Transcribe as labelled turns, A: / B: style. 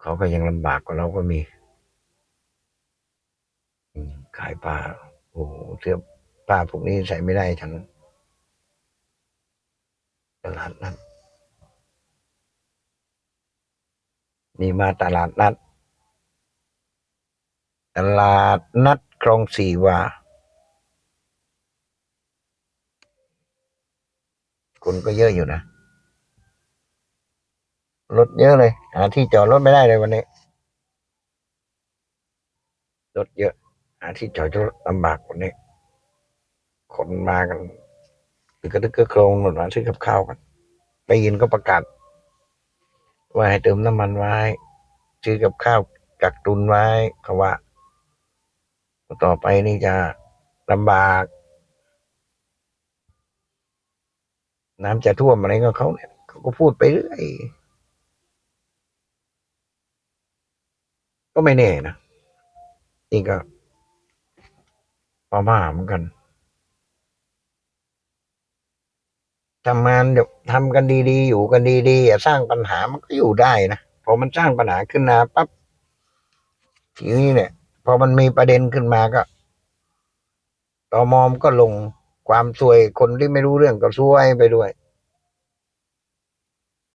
A: เขาก็ยังลำบากกว่าเราก็มีขายผ้าโอ้โหเสื้อผ้าพวกนี้ใส่ไม่ได้ทั้งตลาดนัดนี่มาตลาดนัด ตลาดนัดคลองสี่วาคนก็เยอะอยู่นะ รถเยอะเลยหาที่จอดรถไม่ได้เลยวันนี้ รถเยอะหาที่จอดรถลำบากวันนี้ คนมากันคือกระตึกกระโครงหนุนมาซื้อกับข้าวกันไปยินก็ประกาศว่าให้เติมน้ำมันไว้ ซื้อกับข้าวกักตุนไว้เขาว่า ต่อไปนี่จะลำบาก น้ำจะท่วมอะไรก็เขาเนี่ยเขาก็พูดไปเรื่อย ก็ไม่แน่นะนี่ก็พม่าเหมือนกันทำงานเดี๋ยวทำกันดีๆ อยู่กันดีๆอย่าสร้างปัญหามันก็อยู่ได้นะพอมันสร้างปัญหาขึ้นมาปั๊บทีนี้เนี่ย พอมันมีประเด็นขึ้นมาก็ตอมอมก็ลงความซวยคนที่ไม่รู้เรื่องก็ซวยไปด้วย